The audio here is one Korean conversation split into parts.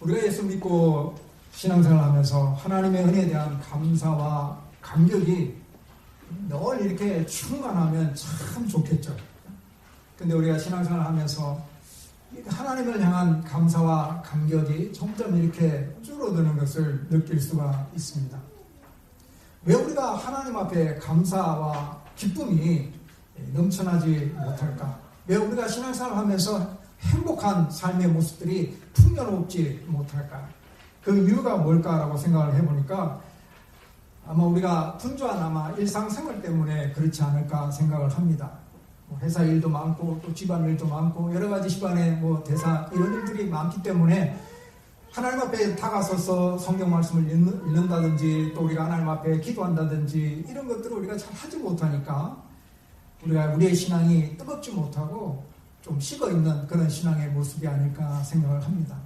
우리가 예수 믿고 신앙생활 하면서 하나님의 은혜에 대한 감사와 감격이 늘 이렇게 충만하면 참 좋겠죠. 근데 우리가 신앙생활 하면서 하나님을 향한 감사와 감격이 점점 이렇게 줄어드는 것을 느낄 수가 있습니다. 왜 우리가 하나님 앞에 감사와 기쁨이 넘쳐나지 못할까? 왜 우리가 신앙생활 하면서 행복한 삶의 모습들이 풍요롭지 못할까? 그 이유가 뭘까라고 생각을 해보니까 아마 우리가 분주한 아마 일상생활 때문에 그렇지 않을까 생각을 합니다. 뭐 회사 일도 많고 또 집안 일도 많고 여러 가지 집안의 뭐 대사 이런 일들이 많기 때문에 하나님 앞에 다가서서 성경 말씀을 읽는, 다든지 또 우리가 하나님 앞에 기도한다든지 이런 것들을 우리가 잘 하지 못하니까 우리가 우리의 신앙이 뜨겁지 못하고 좀 식어 있는 그런 신앙의 모습이 아닐까 생각을 합니다.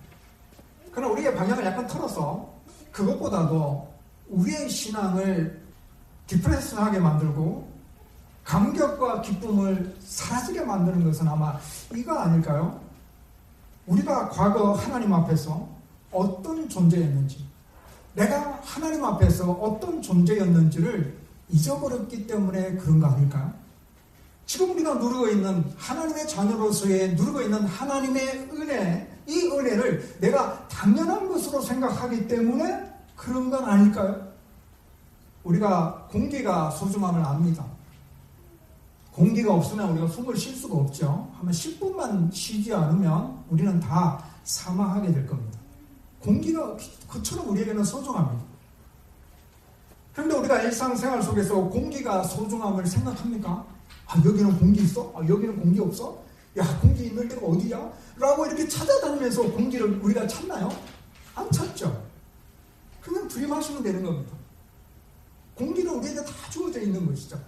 그러나 우리의 방향을 약간 틀어서 그것보다도 우리의 신앙을 디프레스하게 만들고 감격과 기쁨을 사라지게 만드는 것은 아마 이거 아닐까요? 우리가 과거 하나님 앞에서 어떤 존재였는지, 내가 하나님 앞에서 어떤 존재였는지를 잊어버렸기 때문에 그런 거 아닐까요? 지금 우리가 누르고 있는 하나님의 자녀로서의 누르고 있는 하나님의 은혜, 이 은혜를 내가 당연한 것으로 생각하기 때문에 그런 건 아닐까요? 우리가 공기가 소중함을 압니다. 공기가 없으면 우리가 숨을 쉴 수가 없죠. 한번 10분만 쉬지 않으면 우리는 다 사망하게 될 겁니다. 공기가 그처럼 우리에게는 소중합니다. 그런데 우리가 일상생활 속에서 공기가 소중함을 생각합니까? 아, 여기는 공기 있어? 아, 여기는 공기 없어? 야, 공기 있는 데가 어디야? 라고 이렇게 찾아다니면서 공기를 우리가 찾나요? 안 찾죠. 그냥 들이마시면 되는 겁니다. 공기는 우리에게 다 주어져 있는 것이죠.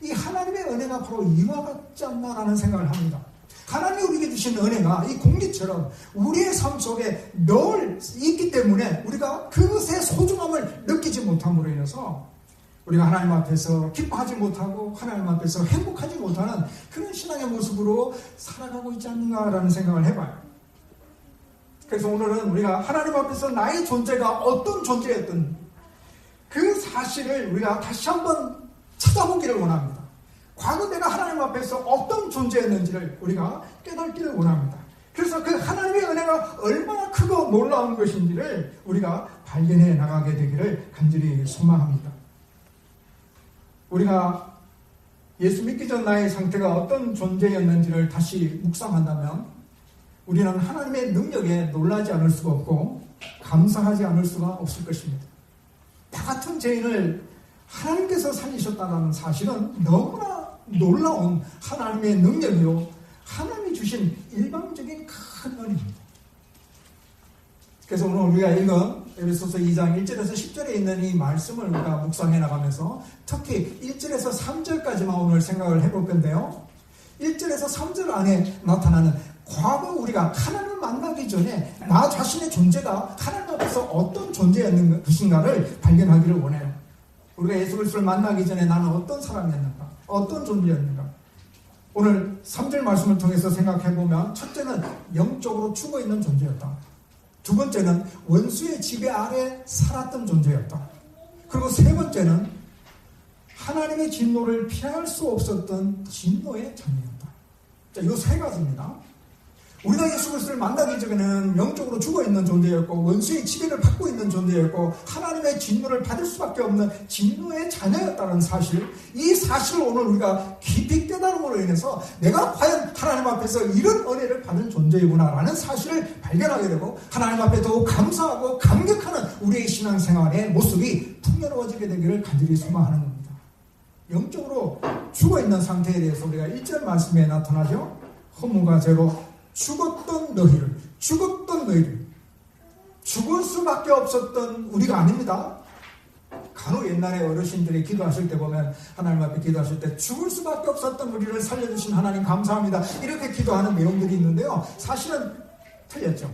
이 하나님의 은혜가 바로 이와 같지 않나라는 생각을 합니다. 하나님이 우리에게 주신 은혜가 이 공기처럼 우리의 삶 속에 늘 있기 때문에 우리가 그것의 소중함을 느끼지 못함으로 인해서 우리가 하나님 앞에서 기뻐하지 못하고 하나님 앞에서 행복하지 못하는 그런 신앙의 모습으로 살아가고 있지 않는가라는 생각을 해봐요. 그래서 오늘은 우리가 하나님 앞에서 나의 존재가 어떤 존재였던 그 사실을 우리가 다시 한번 찾아보기를 원합니다. 과거 내가 하나님 앞에서 어떤 존재였는지를 우리가 깨닫기를 원합니다. 그래서 그 하나님의 은혜가 얼마나 크고 놀라운 것인지를 우리가 발견해 나가게 되기를 간절히 소망합니다. 우리가 예수 믿기 전 나의 상태가 어떤 존재였는지를 다시 묵상한다면 우리는 하나님의 능력에 놀라지 않을 수가 없고 감사하지 않을 수가 없을 것입니다. 다 같은 죄인을 하나님께서 살리셨다는 사실은 너무나 놀라운 하나님의 능력이요. 하나님이 주신 일방적인 큰 은혜입니다. 그래서 오늘 우리가 읽은 에베소서 2장 1절에서 10절에 있는 이 말씀을 우리가 묵상해 나가면서 특히 1절에서 3절까지만 오늘 생각을 해볼 건데요. 1절에서 3절 안에 나타나는 과거 우리가 하나님을 만나기 전에 나 자신의 존재가 하나님 앞에서 어떤 존재였는 것인가를 발견하기를 원해요. 우리가 예수 그리스도를 만나기 전에 나는 어떤 사람이었는가? 어떤 존재였는가? 오늘 3절 말씀을 통해서 생각해 보면 첫째는 영적으로 죽어 있는 존재였다. 두 번째는 원수의 지배 아래 살았던 존재였다. 그리고 세 번째는 하나님의 진노를 피할 수 없었던 진노의 자녀였다. 자, 이 세 가지입니다. 우리가 예수 그리스도를 만나기 전에는 영적으로 죽어 있는 존재였고 원수의 지배를 받고 있는 존재였고 하나님의 진노를 받을 수밖에 없는 진노의 자녀였다는 사실 이 사실을 오늘 우리가 깊이 깨달음으로 인해서 내가 과연 하나님 앞에서 이런 은혜를 받은 존재이구나라는 사실을 발견하게 되고 하나님 앞에 더욱 감사하고 감격하는 우리의 신앙생활의 모습이 풍요로워지게 되기를 간절히 소망하는 겁니다. 영적으로 죽어 있는 상태에 대해서 우리가 1절 말씀에 나타나죠. 허무가 제로 죽었던 너희를, 죽었던 너희를, 죽을 수밖에 없었던 우리가 아닙니다. 간혹 옛날에 어르신들이 기도하실 때 보면 하나님 앞에 기도하실 때 죽을 수밖에 없었던 우리를 살려주신 하나님 감사합니다. 이렇게 기도하는 내용들이 있는데요. 사실은 틀렸죠.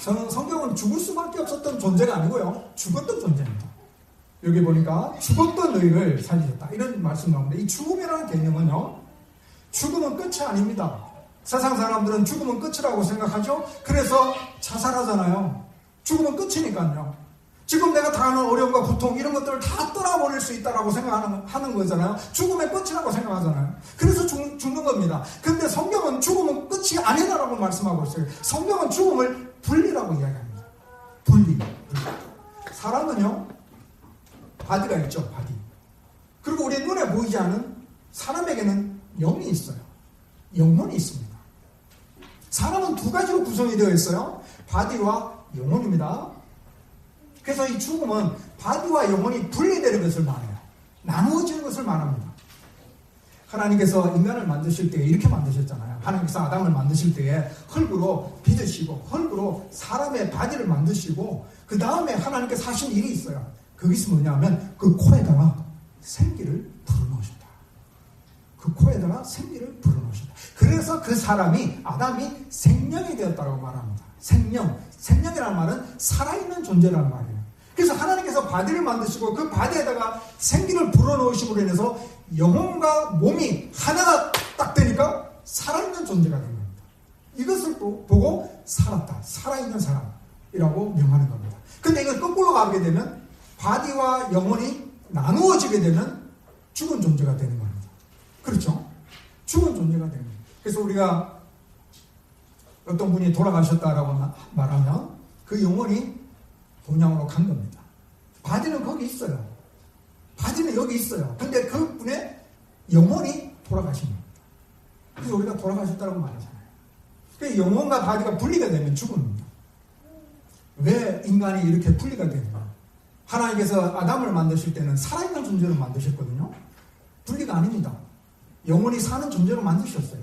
저는 성경은 죽을 수밖에 없었던 존재가 아니고요. 죽었던 존재입니다. 여기 보니까 죽었던 너희를 살리셨다. 이런 말씀 나오는데 이 죽음이라는 개념은요. 죽음은 끝이 아닙니다. 세상 사람들은 죽으면 끝이라고 생각하죠? 그래서 자살하잖아요. 죽으면 끝이니까요. 지금 내가 당하는 어려움과 고통 이런 것들을 다 떠나버릴 수 있다라고 생각하는 하는 거잖아요. 죽음의 끝이라고 생각하잖아요. 그래서 죽, 죽는 겁니다. 근데 성경은 죽음은 끝이 아니다라고 말씀하고 있어요. 성경은 죽음을 분리라고 이야기합니다. 분리. 사람은요, 바디가 있죠, 바디. 그리고 우리 눈에 보이지 않은 사람에게는 영이 있어요. 영혼이 있습니다. 사람은 두 가지로 구성이 되어 있어요. 바디와 영혼입니다. 그래서 이 죽음은 바디와 영혼이 분리되는 것을 말해요. 나누어지는 것을 말합니다. 하나님께서 인간을 만드실 때 이렇게 만드셨잖아요. 하나님께서 아담을 만드실 때에 흙으로 빚으시고 흙으로 사람의 바디를 만드시고 그 다음에 하나님께서 하신 일이 있어요. 그것이 뭐냐면 그 코에다가 생기를 불어넣으셨다. 그 코에다가 생기를 불어넣으셨다. 그래서 그 사람이 아담이 생명이 되었다고 말합니다. 생명, 생명이라는 말은 살아있는 존재라는 말이에요. 그래서 하나님께서 바디를 만드시고 그 바디에다가 생기를 불어넣으심으로 인해서 영혼과 몸이 하나가 딱 되니까 살아있는 존재가 된 겁니다. 이것을 또 보고 살았다. 살아있는 사람이라고 명하는 겁니다. 근데 이걸 거꾸로 가게 되면 바디와 영혼이 나누어지게 되면 죽은 존재가 되는 겁니다. 그렇죠? 죽은 존재가 되는 겁니다. 그래서 우리가 어떤 분이 돌아가셨다라고 말하면 그 영혼이 동양으로 간 겁니다. 바디는 거기 있어요. 바디는 여기 있어요. 근데 그 분의 영혼이 돌아가신 겁니다. 그래서 우리가 돌아가셨다고 말하잖아요. 그 영혼과 바디가 분리가 되면 죽음입니다. 왜 인간이 이렇게 분리가 되는가? 하나님께서 아담을 만드실 때는 살아있는 존재로 만드셨거든요. 분리가 아닙니다. 영혼이 사는 존재로 만드셨어요.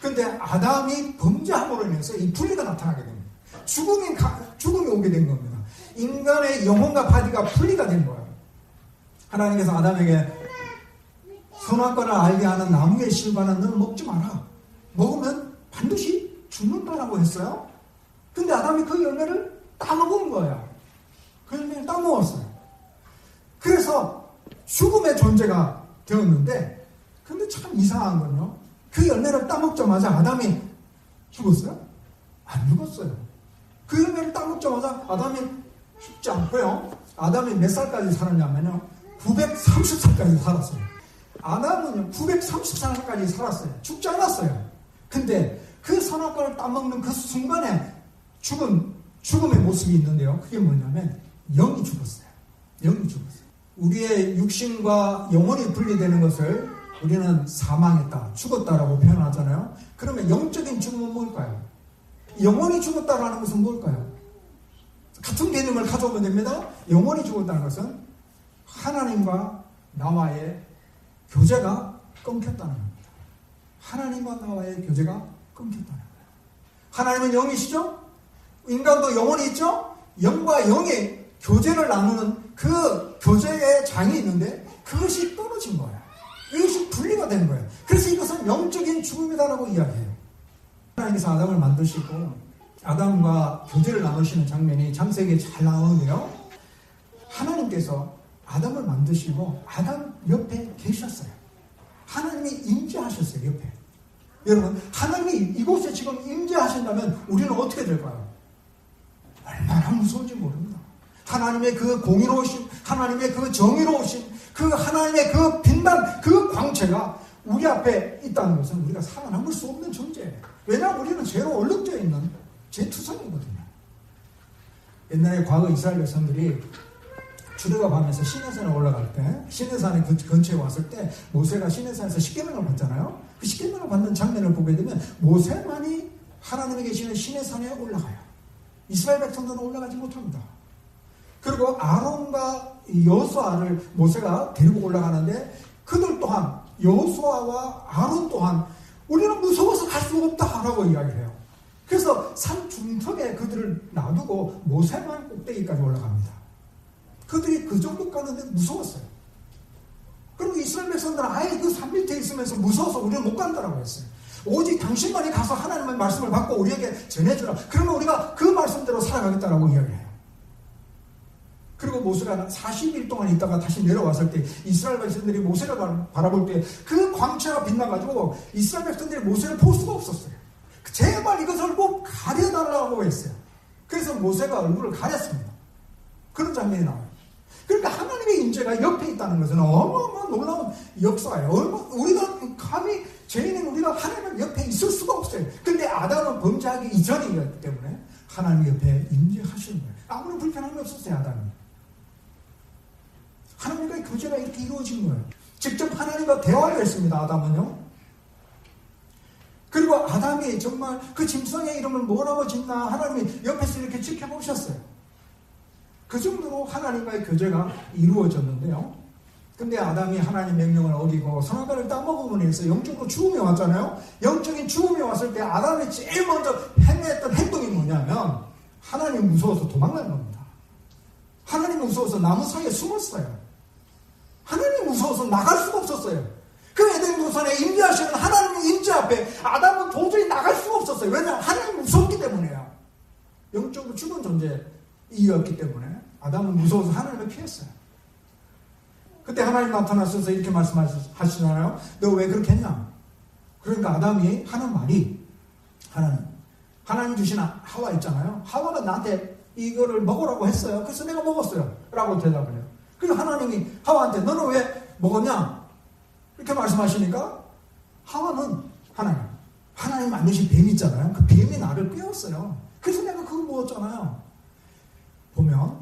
근데 아담이 범죄함으로 인해서 이 분리가 나타나게 됩니다. 죽음이, 죽음이 오게 된 겁니다. 인간의 영혼과 바디가 분리가 된 거예요. 하나님께서 아담에게 선악과를 알게 하는 나무의 실과는 너는 먹지 마라. 먹으면 반드시 죽는다라고 했어요. 근데 아담이 그 열매를 따먹은 거예요. 그 열매를 따먹었어요. 그래서 죽음의 존재가 되었는데, 근데 참 이상한 건요. 그 열매를 따먹자마자 아담이 죽었어요? 안 죽었어요. 그 열매를 따먹자마자 아담이 죽지 않고요. 아담이 몇 살까지 살았냐면요. 930살까지 살았어요. 아담은요, 930살까지 살았어요. 죽지 않았어요. 근데 그 선악과를 따먹는 그 순간에 죽은, 죽음의 모습이 있는데요. 그게 뭐냐면, 영이 죽었어요. 영이 죽었어요. 우리의 육신과 영혼이 분리되는 것을 우리는 사망했다, 죽었다라고 표현하잖아요. 그러면 영적인 죽음은 뭘까요? 영혼이 죽었다라는 것은 뭘까요? 같은 개념을 가져오면 됩니다. 영혼이 죽었다는 것은 하나님과 나와의 교제가 끊겼다는 겁니다. 하나님과 나와의 교제가 끊겼다는 거예요. 하나님은 영이시죠? 인간도 영혼이 있죠? 영과 영의 교제를 나누는 그 교제의 장이 있는데 그것이 떨어진 거예요. 이것이 분리가 된 거예요. 그래서 이것은 영적인 죽음이다라고 이야기해요. 하나님께서 아담을 만드시고 아담과 교제를 나누시는 장면이 창세기에 잘 나오는데요. 하나님께서 아담을 만드시고 아담 옆에 계셨어요. 하나님이 임재하셨어요, 옆에. 여러분, 하나님이 이곳에 지금 임재하신다면 우리는 어떻게 될까요? 얼마나 무서운지 모릅니다. 하나님의 그 공의로우신, 하나님의 그 정의로우신, 그 하나님의 그 빛난 그 광채가 우리 앞에 있다는 것은 우리가 살아남을 수 없는 존재예요. 왜냐하면 우리는 죄로 얼룩져 있는 죄투성이거든요. 옛날에 과거 이스라엘 백성들이 출애굽하면서 시내산에 올라갈 때 시내산의 근처에 왔을 때 모세가 시내산에서 십계명을 받잖아요. 그 십계명을 받는 장면을 보게 되면 모세만이 하나님이 계시는 시내산에 올라가요. 이스라엘 백성들은 올라가지 못합니다. 그리고 아론과 여수아를 모세가 데리고 올라가는데 그들 또한 여수아와 아론 또한 우리는 무서워서 갈 수 없다라고 이야기를 해요. 그래서 산 중턱에 그들을 놔두고 모세만 꼭대기까지 올라갑니다. 그들이 그 정도 가는데 무서웠어요. 그리고 이스라엘 백성들은 아예 그 산 밑에 있으면서 무서워서 우리는 못 간다라고 했어요. 오직 당신만이 가서 하나님의 말씀을 받고 우리에게 전해주라. 그러면 우리가 그 말씀대로 살아가겠다라고 이야기해요. 그리고 모세가 40일 동안 있다가 다시 내려왔을 때 이스라엘 백성들이 모세를 바라볼 때 그 광채가 빛나가지고 이스라엘 백성들이 모세를 볼 수가 없었어요. 제발 이것을 꼭 가려달라고 했어요. 그래서 모세가 얼굴을 가렸습니다. 그런 장면이 나와요. 그러니까 하나님의 인재가 옆에 있다는 것은 어마어마한 놀라운 역사예요. 우리가 감히 죄인은 우리가 하나님 옆에 있을 수가 없어요. 근데 아담은 범죄하기 이전이었기 때문에 하나님 옆에 인재하시는 거예요. 아무런 불편함이 없었어요, 아담이. 하나님과의 교제가 이렇게 이루어진 거예요. 직접 하나님과 대화를 했습니다, 아담은요. 그리고 아담이 정말 그 짐승의 이름을 뭐라고 짓나 하나님이 옆에서 이렇게 지켜보셨어요. 그 정도로 하나님과의 교제가 이루어졌는데요. 근데 아담이 하나님 명령을 어기고 선악과를 따먹음으로 해서 영적으로 죽음이 왔잖아요. 영적인 죽음이 왔을 때 아담이 제일 먼저 행했던 행동이 뭐냐면 하나님 무서워서 도망간 겁니다. 하나님 무서워서 나무 사이에 숨었어요. 하나님 무서워서 나갈 수가 없었어요. 그 에덴 동산에 임재하시는 하나님의 임재 앞에 아담은 도저히 나갈 수가 없었어요. 왜냐하면 하나님 무섭기 때문에요. 영적으로 죽은 존재이었기 때문에 아담은 무서워서 하나님을 피했어요. 그때 하나님 나타나셔서 이렇게 말씀하시잖아요. 너 왜 그렇게 했냐? 그러니까 아담이 하는 말이 하나님, 하나님 주신 하와 있잖아요. 하와가 나한테 이거를 먹으라고 했어요. 그래서 내가 먹었어요. 라고 대답을 해요. 그래서 하나님이 하와한테 너는 왜 먹었냐? 이렇게 말씀하시니까 하와는 하나님, 하나님 만드신 뱀이 있잖아요. 그 뱀이 나를 꿰었어요. 그래서 내가 그거 먹었잖아요. 보면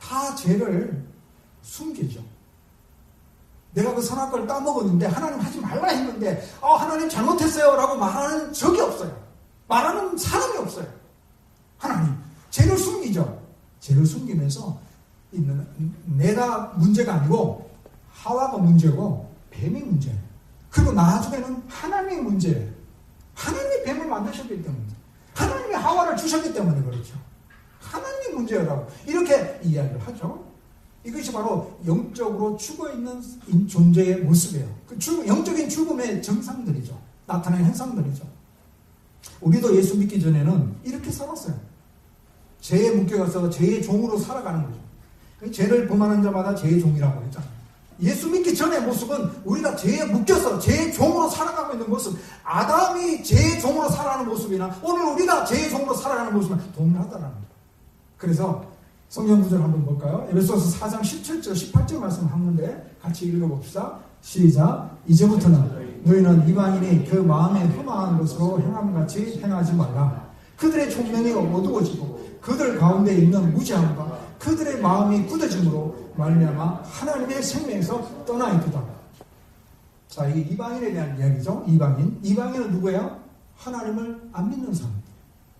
다 죄를 숨기죠. 내가 그 선악과를 따먹었는데 하나님 하지 말라 했는데 어, 하나님 잘못했어요 라고 말하는 적이 없어요. 말하는 사람이 없어요. 하나님 죄를 숨기죠. 죄를 숨기면서 있는 내가 문제가 아니고 하와가 문제고 뱀이 문제예요. 그리고 나중에는 하나님의 문제예요. 하나님이 뱀을 만드셨기 때문에 하나님이 하와를 주셨기 때문에 그렇죠. 하나님의 문제라고 이렇게 이야기를 하죠. 이것이 바로 영적으로 죽어있는 존재의 모습이에요. 그 죽, 영적인 죽음의 정상들이죠. 나타나는 현상들이죠. 우리도 예수 믿기 전에는 이렇게 살았어요. 죄에 묶여서 죄의 종으로 살아가는 거죠. 죄를 범하는 자마다 죄의 종이라고 했잖아요. 예수 믿기 전의 모습은 우리가 죄에 묶여서 죄의 종으로 살아가고 있는 모습, 아담이 죄의 종으로 살아가는 모습이나 오늘 우리가 죄의 종으로 살아가는 모습은 동일하다라는 거예요. 그래서 성경 구절 한번 볼까요? 에베소서 4장 17절, 18절 말씀 한 건데 같이 읽어봅시다. 시작. 이제부터는 너희는 이방인이 그 마음에 흠한 것으로 행함같이 행하지 말라. 그들의 총명이 어두워지고 그들 가운데 있는 무지함과 그들의 마음이 굳어짐으로 말미암아 하나님의 생명에서 떠나 있다. 자, 이게 이방인에 대한 이야기죠. 이방인. 이방인은 누구예요? 하나님을 안 믿는 사람.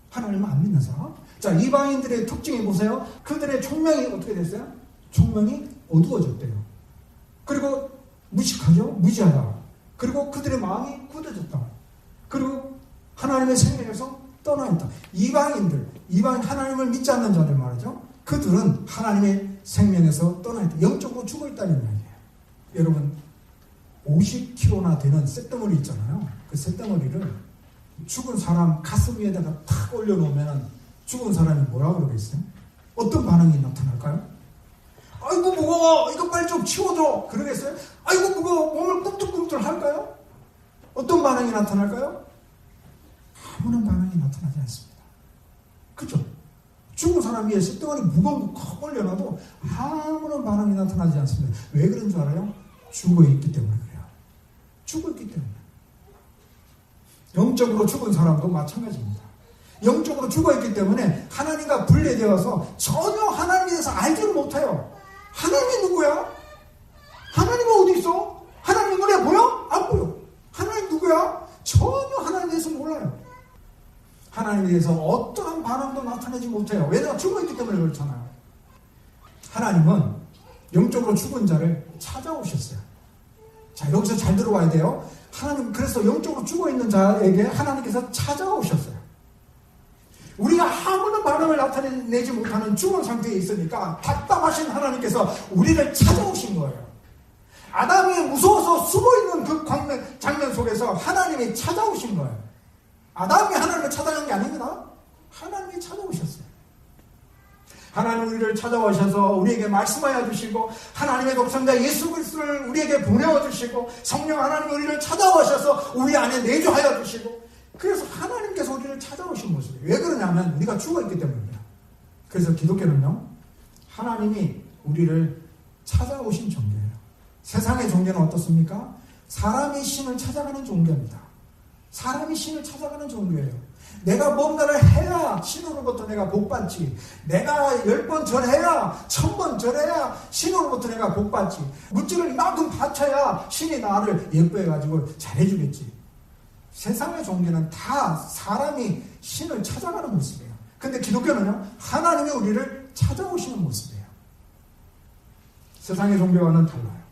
하나님을 안 믿는 사람. 자, 이방인들의 특징이 보세요. 그들의 총명이 어떻게 됐어요? 총명이 어두워졌대요. 그리고 무식하죠? 무지하다. 그리고 그들의 마음이 굳어졌다. 그리고 하나님의 생명에서 떠나 있다. 이방인들, 이방 하나님을 믿지 않는 자들 말이죠. 그들은 하나님의 생명에서 떠나 있다. 영적으로 죽어 있다는 이야기예요. 여러분, 50kg나 되는 쇳덩어리 있잖아요. 그 쇳덩어리를 죽은 사람 가슴 위에다가 탁 올려놓으면 죽은 사람이 뭐라 그러겠어요? 어떤 반응이 나타날까요? 아이고 무거워 이거 빨리 좀 치워줘 그러겠어요? 아이고 무거워 몸을 꿈틀꿈틀 할까요? 어떤 반응이 나타날까요? 아무런 반응이 나타나지 않습니다. 그죠? 죽은 사람 위에 습덩어리 무거운 거콕 올려놔도 아무런 반응이 나타나지 않습니다. 왜 그런 줄 알아요? 죽어 있기 때문에 그래요. 죽어 있기 때문에. 영적으로 죽은 사람도 마찬가지입니다. 영적으로 죽어 있기 때문에 하나님과 분리되어서 전혀 하나님에 대해서 알지를 못해요. 하나님이 누구야? 하나님은 어디 있어? 하나님 눈에 보여? 안 보여. 하나님 누구야? 전혀 하나님에 대해서 몰라요. 하나님에 대해서 어떠한 반응도 나타내지 못해요. 왜냐하면 죽어있기 때문에 그렇잖아요. 하나님은 영적으로 죽은 자를 찾아오셨어요. 자, 여기서 잘 들어와야 돼요. 하나님, 그래서 영적으로 죽어있는 자에게 하나님께서 찾아오셨어요. 우리가 아무런 반응을 나타내지 못하는 죽은 상태에 있으니까 답답하신 하나님께서 우리를 찾아오신 거예요. 아담이 무서워서 숨어 있는 그 장면, 장면 속에서 하나님이 찾아오신 거예요. 아담이 하나님을 찾아간 게 아닙니다. 하나님이 찾아오셨어요. 하나님 우리를 찾아오셔서 우리에게 말씀하여 주시고 하나님의 독생자 예수 그리스도를 우리에게 보내어 주시고 성령 하나님 우리를 찾아오셔서 우리 안에 내주하여 주시고 그래서 하나님께서 우리를 찾아오신 모습이에요. 왜 그러냐면 우리가 죽어있기 때문입니다. 그래서 기독교는요, 하나님이 우리를 찾아오신 종교예요. 세상의 종교는 어떻습니까? 사람이 신을 찾아가는 종교입니다. 사람이 신을 찾아가는 종교예요. 내가 뭔가를 해야 신으로부터 내가 복 받지. 내가 열 번 절해야, 천 번 절해야 신으로부터 내가 복 받지. 물질을 이만큼 바쳐야 신이 나를 예뻐해가지고 잘해주겠지. 세상의 종교는 다 사람이 신을 찾아가는 모습이에요. 근데 기독교는요, 하나님이 우리를 찾아오시는 모습이에요. 세상의 종교와는 달라요.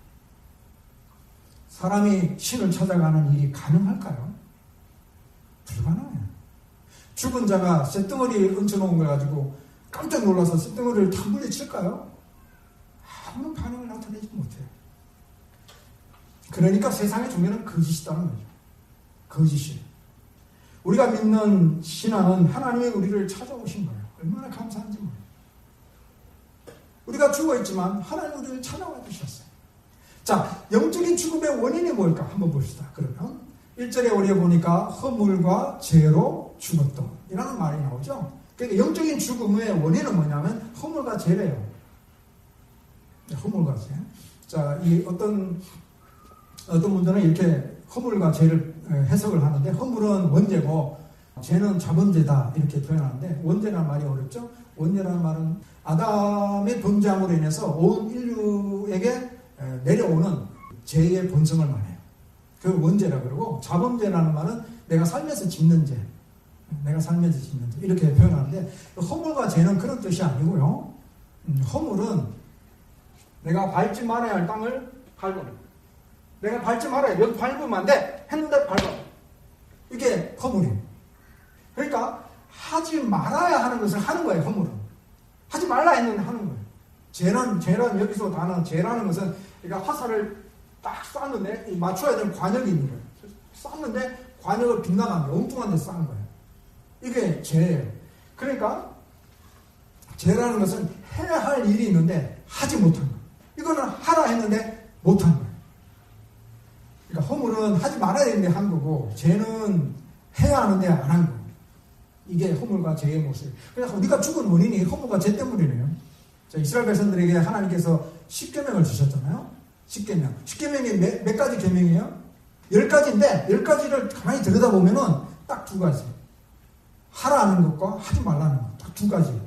사람이 신을 찾아가는 일이 가능할까요? 불가능해요. 죽은 자가 쇳덩어리 얹혀놓은 걸 가지고 깜짝 놀라서 쇳덩어리를 다 물리칠까요? 아무런 반응을 나타내지 못해요. 그러니까 세상의 종교는 거짓이다는 거죠. 거짓이에요. 우리가 믿는 신앙은 하나님이 우리를 찾아오신 거예요. 얼마나 감사한지 몰라요. 우리가 죽어 있지만 하나님 우리를 찾아와 주셨어요. 자, 영적인 죽음의 원인이 뭘까? 한번 봅시다. 그러면 1절에 우리가 보니까 허물과 죄로 죽었던 이라는 말이 나오죠. 그러니까 영적인 죽음의 원인은 뭐냐면 허물과 죄래요. 네, 허물과 죄. 자, 이 어떤 어떤 분들은 이렇게 허물과 죄를 해석을 하는데 허물은 원죄고 죄는 자본죄다 이렇게 표현하는데 원죄라는 말이 어렵죠. 원죄라는 말은 아담의 범죄함으로 인해서 온 인류에게 내려오는 죄의 본성을 말해요. 그 원죄라 그러고 자범죄라는 말은 내가 살면서 짓는 죄, 내가 살면서 짓는 죄 이렇게 표현하는데 허물과 죄는 그런 뜻이 아니고요. 음, 허물은 내가 밟지 말아야 할 땅을 밟는 내가 밟지 말아야 여기 밟으면 안 돼. 했는데 밟아. 이게 허물이에요. 그러니까 하지 말아야 하는 것을 하는 거예요. 허물은. 하지 말라 했는데 하는 거예요. 죄는 죄는 여기서 다는 죄라는 것은 그러니까 화살을 딱 쐈는데 맞춰야 되는 관역이 있는 거예요. 쐈는데 관역을 빗나간 거 엉뚱한 데 싼 거예요. 이게 죄예요. 그러니까 죄라는 것은 해야 할 일이 있는데 하지 못한 거. 이거는 하라 했는데 못한 거예요. 그러니까 허물은 하지 말아야 되는데 한 거고 죄는 해야 하는데 안 한 거. 이게 허물과 죄의 모습. 그래서 우리가 죽은 원인이 허물과 죄 때문이네요. 자, 이스라엘 백성들에게 하나님께서 십계명을 주셨잖아요. 십계명. 십계명이 몇, 몇 가지 계명이에요? 열 가지인데 열 가지를 가만히 들여다보면은 딱 두 가지. 하라는 것과 하지 말라는 것. 딱 두 가지.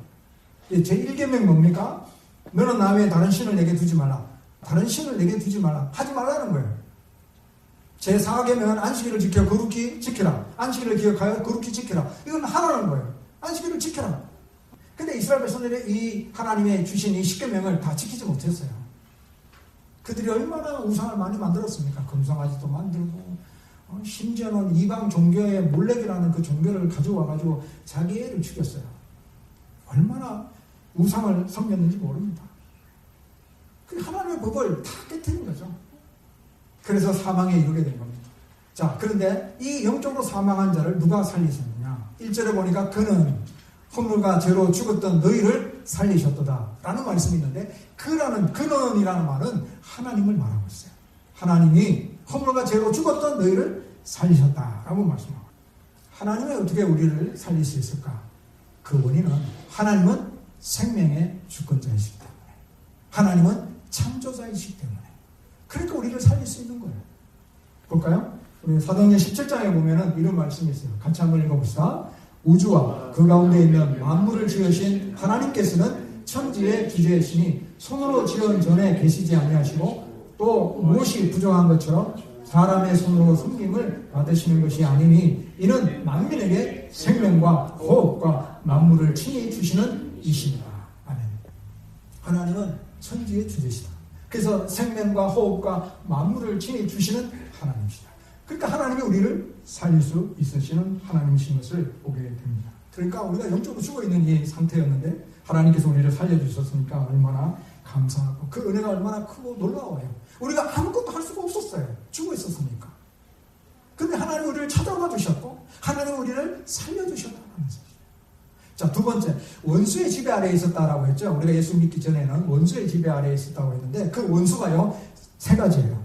제 1계명 뭡니까? 너는 나 외에 다른 신을 내게 두지 말라. 다른 신을 내게 두지 말라. 하지 말라는 거예요. 제 4계명은 안식일을 지켜 거룩히 지켜라. 안식일을 기억하여 거룩히 지켜라. 이건 하라는 거예요. 안식일을 지켜라. 근데 이스라엘 백성들이 이 하나님의 주신 이 10계명을 다 지키지 못했어요. 그들이 얼마나 우상을 많이 만들었습니까? 금송아지도 만들고 어, 심지어는 이방 종교의 몰렉이라는 그 종교를 가져와 가지고 자기 애를 죽였어요. 얼마나 우상을 섬겼는지 모릅니다. 그 하나님의 법을 다 깨뜨린 거죠. 그래서 사망에 이르게 된 겁니다. 자, 그런데 이 영적으로 사망한 자를 누가 살리셨느냐? 1절에 보니까 그는 허물과 죄로 죽었던 너희를 살리셨도다. 라는 말씀이 있는데, 그라는, 그는이라는 말은 하나님을 말하고 있어요. 하나님이 허물과 죄로 죽었던 너희를 살리셨다 라고 말씀하고. 하나님이 어떻게 우리를 살릴 수 있을까? 그 원인은 하나님은 생명의 주권자이시기 때문에. 하나님은 창조자이시기 때문에. 그러니까 우리를 살릴 수 있는 거예요. 볼까요? 우리 사도행전 17장에 보면은 이런 말씀이 있어요. 같이 한번 읽어봅시다. 우주와 그 가운데 있는 만물을 지으신 하나님께서는 천지의 주제이시니 손으로 지은 전에 계시지 아니하시고 또 무엇이 부정한 것처럼 사람의 손으로 섬김을 받으시는 것이 아니니 이는 만민에게 생명과 호흡과 만물을 친히 주시는 이십니다. 아멘. 하나님은 천지의 주제시다. 그래서 생명과 호흡과 만물을 친히 주시는 하나님이시다. 그러니까 하나님이 우리를 살릴 수 있으시는 하나님이신 것을 보게 됩니다. 그러니까 우리가 영적으로 죽어 있는 이 상태였는데 하나님께서 우리를 살려주셨으니까 얼마나 감사하고 그 은혜가 얼마나 크고 놀라워요. 우리가 아무것도 할 수가 없었어요. 죽어 있었으니까. 근데 하나님 우리를 찾아와 주셨고 하나님 우리를 살려주셨다는 사실. 자, 두 번째, 원수의 지배 아래에 있었다라고 했죠. 우리가 예수 믿기 전에는 원수의 지배 아래에 있었다고 했는데, 그 원수가요, 세 가지예요.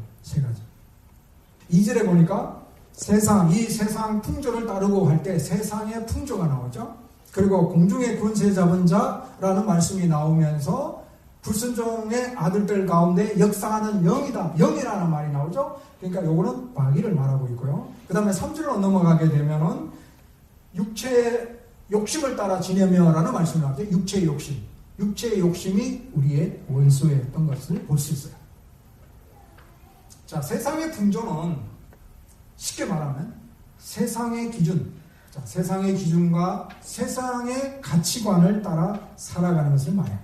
세 가지. 2절에 보니까, 세상, 이 세상 풍조를 따르고 할 때 세상의 풍조가 나오죠. 그리고 공중의 권세 잡은 자라는 말씀이 나오면서 불순종의 아들들 가운데 역사하는 영이다. 영이라는 말이 나오죠. 그러니까 요거는 마귀를 말하고 있고요. 그 다음에 3절로 넘어가게 되면은 육체의 욕심을 따라 지내며 라는 말씀이 나오죠. 육체의 욕심. 육체의 욕심이 우리의 원수였던 것을 볼 수 있어요. 자, 세상의 풍조는 쉽게 말하면 세상의 기준, 자, 세상의 기준과 세상의 가치관을 따라 살아가는 것을 말해요.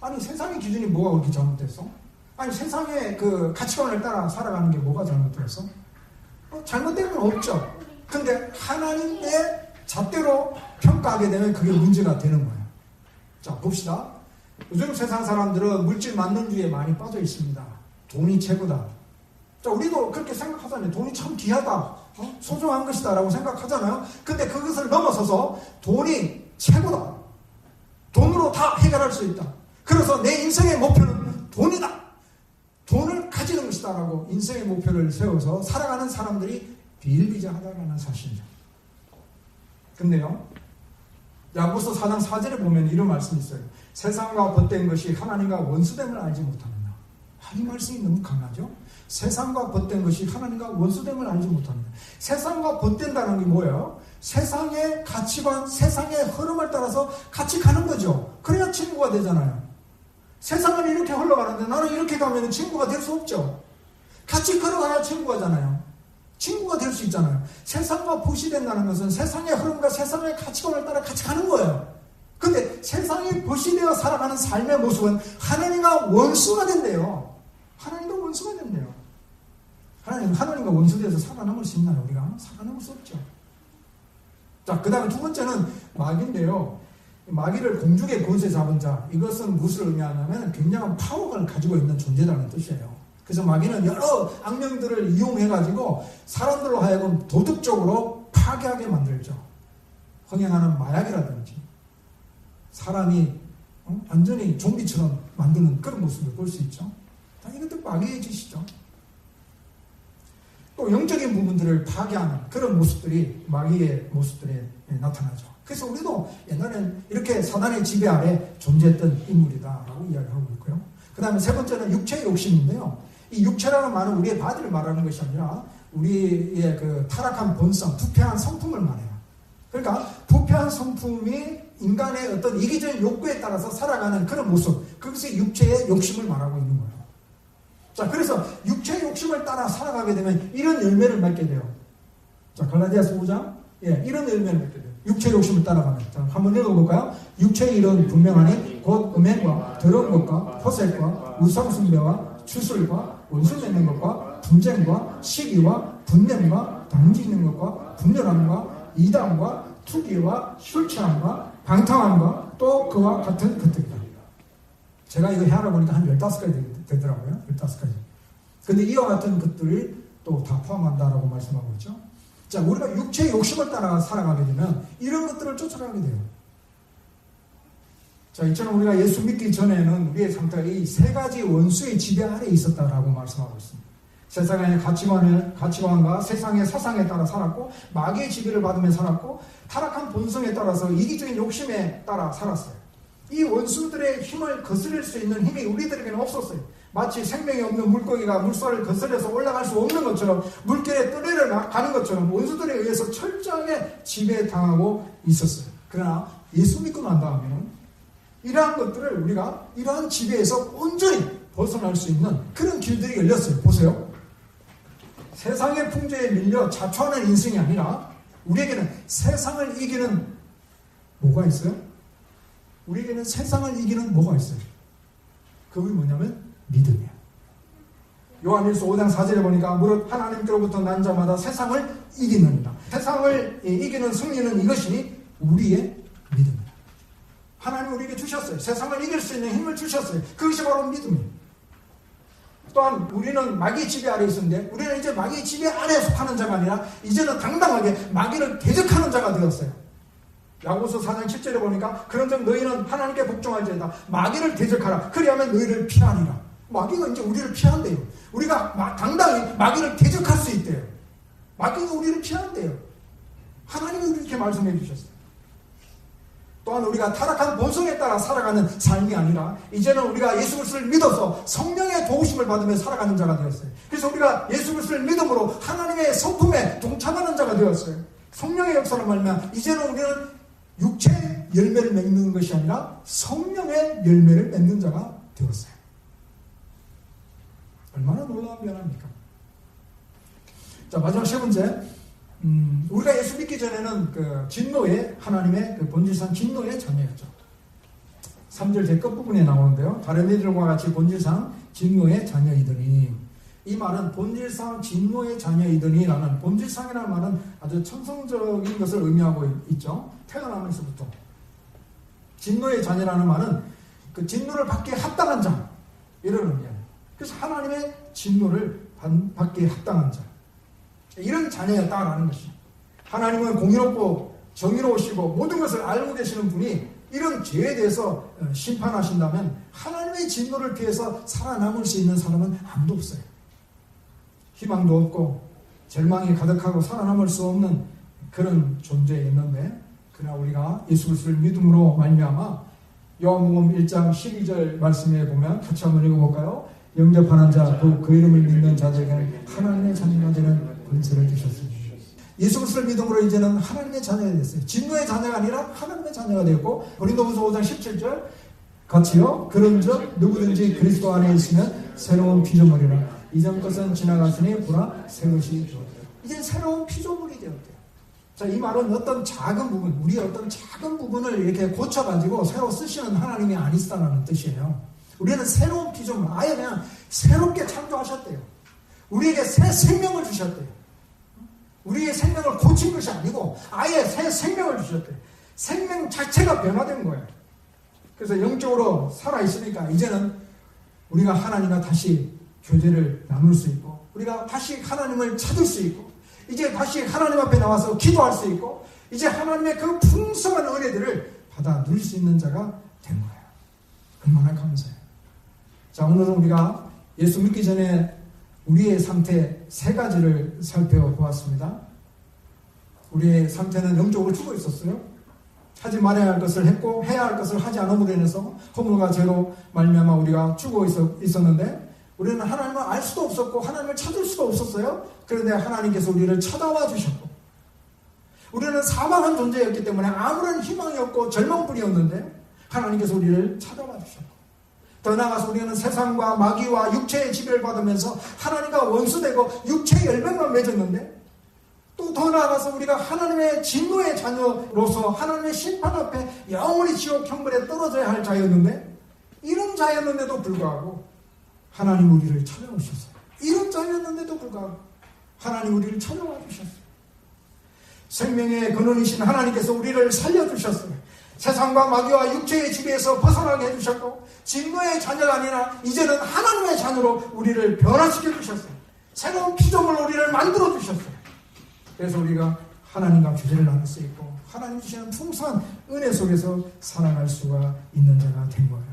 아니, 세상의 기준이 뭐가 그렇게 잘못됐어? 아니, 세상의 그 가치관을 따라 살아가는 게 뭐가 잘못됐어? 어, 잘못된 건 없죠. 근데 하나님의 잣대로 평가하게 되면 그게 문제가 되는 거예요. 자, 봅시다. 요즘 세상 사람들은 물질 만능주의에 많이 빠져 있습니다. 돈이 최고다. 자, 우리도 그렇게 생각하잖아요. 돈이 참 귀하다. 어? 소중한 것이다. 라고 생각하잖아요. 근데 그것을 넘어서서 돈이 최고다. 돈으로 다 해결할 수 있다. 그래서 내 인생의 목표는 돈이다. 돈을 가지는 것이다. 라고 인생의 목표를 세워서 살아가는 사람들이 비일비재하다라는 사실이죠. 근데요, 야고서 4장 4절에 보면 이런 말씀이 있어요. 세상과 벗된 것이 하나님과 원수됨을 알지 못합니 이 말씀이 너무 강하죠? 세상과 벗된 것이 하나님과 원수됨을 알지 못합니다. 세상과 벗된다는 게 뭐예요? 세상의 가치관, 세상의 흐름을 따라서 같이 가는 거죠. 그래야 친구가 되잖아요. 세상은 이렇게 흘러가는데 나는 이렇게 가면 친구가 될 수 없죠. 같이 걸어가야 친구가잖아요. 친구가 될 수 있잖아요. 세상과 보시된다는 것은 세상의 흐름과 세상의 가치관을 따라 같이 가는 거예요. 근데 세상이 보시되어 살아가는 삶의 모습은 하나님과 원수가 된대요. 하나님과 원수가 된대요. 하나님, 하나님과 원수되어서 살아남을 수 있나요? 우리가? 살아남을 수 없죠. 자, 그 다음에 두 번째는 마귀인데요. 마귀를 공중의 권세 잡은 자. 이것은 무엇을 의미하냐면 굉장한 파워를 가지고 있는 존재라는 뜻이에요. 그래서 마귀는 여러 악령들을 이용해가지고 사람들로 하여금 도덕적으로 파괴하게 만들죠. 흥행하는 마약이라든지 사람이 어? 완전히 좀비처럼 만드는 그런 모습을 볼 수 있죠. 다 이것도 마귀의 짓이죠. 또 영적인 부분들을 파괴하는 그런 모습들이 마귀의 모습들에 나타나죠. 그래서 우리도 옛날엔 이렇게 사단의 지배 아래 존재했던 인물이다라고 이야기하고 있고요. 그 다음에 세 번째는 육체의 욕심인데요. 이 육체라는 말은 우리의 바디를 말하는 것이 아니라 우리의 그 타락한 본성, 부패한 성품을 말해요. 그러니까 부패한 성품이 인간의 어떤 이기적인 욕구에 따라서 살아가는 그런 모습, 그것이 육체의 욕심을 말하고 있는 거예요. 자, 그래서 육체의 욕심을 따라 살아가게 되면 이런 열매를 맺게 돼요. 자, 갈라디아서 5장. 예, 이런 열매를 맺게 돼요. 육체의 욕심을 따라가면. 자, 한번 읽어볼까요? 육체의 일은 분명하니 곧 음행과 더러운 것과 포색과 우상숭배와 추술과 원수 맺는 것과 분쟁과 시기와 분냄과 당지는 것과 분열함과 이담과 투기와 술 취함과 방탕함과 또 그와 같은 것들이다. 제가 이거 헤아려 보니까 한 15가지 되더라고요. 15가지. 근데 이와 같은 것들이 또 다 포함한다라고 말씀하고 있죠. 자, 우리가 육체의 욕심을 따라 살아가게 되면 이런 것들을 쫓아가게 돼요. 자, 이처럼 우리가 예수 믿기 전에는 우리의 상태가 이 세 가지 원수의 지배 아래 있었다라고 말씀하고 있습니다. 세상의 가치관을, 가치관과 세상의 사상에 따라 살았고, 마귀의 지배를 받으며 살았고, 타락한 본성에 따라서 이기적인 욕심에 따라 살았어요. 이 원수들의 힘을 거스릴 수 있는 힘이 우리들에게는 없었어요. 마치 생명이 없는 물고기가 물살을 거스려서 올라갈 수 없는 것처럼 물결에 떠내려 가는 것처럼 원수들에 의해서 철저하게 지배당하고 있었어요. 그러나 예수 믿고 난 다음에는 이러한 것들을 우리가 이러한 지배에서 온전히 벗어날 수 있는 그런 길들이 열렸어요. 보세요. 세상의 풍조에 밀려 자초하는 인생이 아니라 우리에게는 세상을 이기는 뭐가 있어요? 우리에게는 세상을 이기는 뭐가 있어요? 그게 뭐냐면 믿음이에요. 요한일서 5장 4절에 보니까 무릇 하나님께로부터 난 자마다 세상을 이기는다. 세상을 이기는 승리는 이것이니 우리의 믿음이다. 하나님 우리에게 주셨어요. 세상을 이길 수 있는 힘을 주셨어요. 그것이 바로 믿음이에요. 또한 우리는 마귀의 지배 아래 있었는데 우리는 이제 마귀의 지배 아래에 속하는 자가 아니라 이제는 당당하게 마귀를 대적하는 자가 되었어요. 야고서 4장 7절에 보니까 그런 점 너희는 하나님께 복종할지어다 마귀를 대적하라 그리하면 너희를 피하리라 마귀가 이제 우리를 피한대요 우리가 당당히 마귀를 대적할 수 있대요 마귀가 우리를 피한대요. 하나님이 이렇게 말씀해 주셨어요. 또한 우리가 타락한 본성에 따라 살아가는 삶이 아니라 이제는 우리가 예수 그리스도를 믿어서 성령의 도우심을 받으며 살아가는 자가 되었어요. 그래서 우리가 예수 그리스도를 믿음으로 하나님의 성품에 동참하는 자가 되었어요. 성령의 역사를 말하면 이제는 우리는 육체 열매를 맺는 것이 아니라 성령의 열매를 맺는 자가 되었어요. 얼마나 놀라운 변화입니까? 자 마지막 세 번째 음, 우리가 예수 믿기 전에는 그 진노의 하나님의 그 본질상 진노의 자녀였죠. 3절 제 끝 부분에 나오는데요. 다른 이들과 같이 본질상 진노의 자녀이더니 이 말은 본질상 진노의 자녀이더니라는 본질상이라는 말은 아주 천성적인 것을 의미하고 있죠. 태어나면서부터 진노의 자녀라는 말은 그 진노를 받기에 합당한 자 이런 의미예요. 그래서 하나님의 진노를 받기에 합당한 자 이런 자녀였다라는 것이 하나님은 공의롭고 정의로우시고 모든 것을 알고 계시는 분이 이런 죄에 대해서 어, 심판하신다면 하나님의 진노를 피해서 살아남을 수 있는 사람은 아무도 없어요. 희망도 없고 절망이 가득하고 살아남을 수 없는 그런 존재였는데 그러나 우리가 예수 그리스도를 믿음으로 말미암아 요한복음 1장 12절 말씀에 보면 같이 한번 읽어볼까요? 영접하는 자, 또그 이름을 믿는 자들에게는 하나님의 자녀가 되는 권세를 주셨습니다. 예수 그리스도를 믿음으로 이제는 하나님의 자녀가 됐어요. 진노의 자녀가 아니라 하나님의 자녀가 되었고 고린도후서 5장 17절 같이요. 그런즉 누구든지 그리스도 안에 있으면 새로운 피조물이라 이전 것은 지나갔으니 보라 새 것이 되었다. 이제 새로운 피조물이 되었대요. 자, 이 말은 어떤 작은 부분, 우리의 어떤 작은 부분을 이렇게 고쳐가지고 새로 쓰시는 하나님이 아니시다는 뜻이에요. 우리는 새로운 피조물, 아예 그냥 새롭게 창조하셨대요. 우리에게 새 생명을 주셨대요. 우리의 생명을 고친 것이 아니고 아예 새 생명을 주셨대요. 생명 자체가 변화된 거예요. 그래서 영적으로 살아있으니까 이제는 우리가 하나님과 다시 교제를 나눌 수 있고 우리가 다시 하나님을 찾을 수 있고 이제 다시 하나님 앞에 나와서 기도할 수 있고 이제 하나님의 그 풍성한 은혜들을 받아 누릴 수 있는 자가 된 거예요. 얼마나 감사해요. 자, 오늘은 우리가 예수 믿기 전에 우리의 상태 세 가지를 살펴보았습니다. 우리의 상태는 영적으로 죽어 있었어요. 하지 말아야 할 것을 했고 해야 할 것을 하지 않음으로 인해서 허물과 죄로 말미암아 우리가 죽어 있었는데 우리는 하나님을 알 수도 없었고 하나님을 찾을 수도 없었어요. 그런데 하나님께서 우리를 찾아와 주셨고 우리는 사망한 존재였기 때문에 아무런 희망이 없고 절망뿐이었는데 하나님께서 우리를 찾아와 주셨고 더 나아가서 우리는 세상과 마귀와 육체의 지배를 받으면서 하나님과 원수되고 육체의 열매만 맺었는데 또 더 나아가서 우리가 하나님의 진노의 자녀로서 하나님의 심판 앞에 영원히 지옥 형벌에 떨어져야 할 자였는데 이런 자였는데도 불구하고 하나님 우리를 찾아오셨어요. 이런 자였는데도 불구하고 하나님 우리를 찾아와 주셨어요. 생명의 근원이신 하나님께서 우리를 살려주셨어요. 세상과 마귀와 육체의 지배에서 벗어나게 해주셨고 진노의 자녀가 아니라 이제는 하나님의 자녀로 우리를 변화시켜 주셨어요. 새로운 피조물 우리를 만들어 주셨어요. 그래서 우리가 하나님과 교제를 나눌 수 있고 하나님 주시는 풍성한 은혜 속에서 살아갈 수가 있는 자가 된 거예요.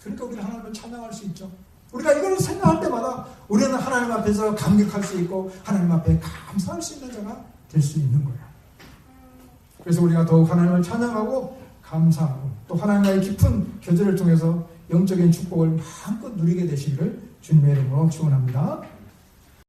그러니까 우리가 하나님을 찬양할 수 있죠. 우리가 이걸 생각할 때마다 우리는 하나님 앞에서 감격할 수 있고 하나님 앞에 감사할 수 있는 자가 될 수 있는 거예요. 그래서 우리가 더욱 하나님을 찬양하고 감사하고 또 하나님과의 깊은 교제를 통해서 영적인 축복을 마음껏 누리게 되시기를 주님의 이름으로 축원합니다.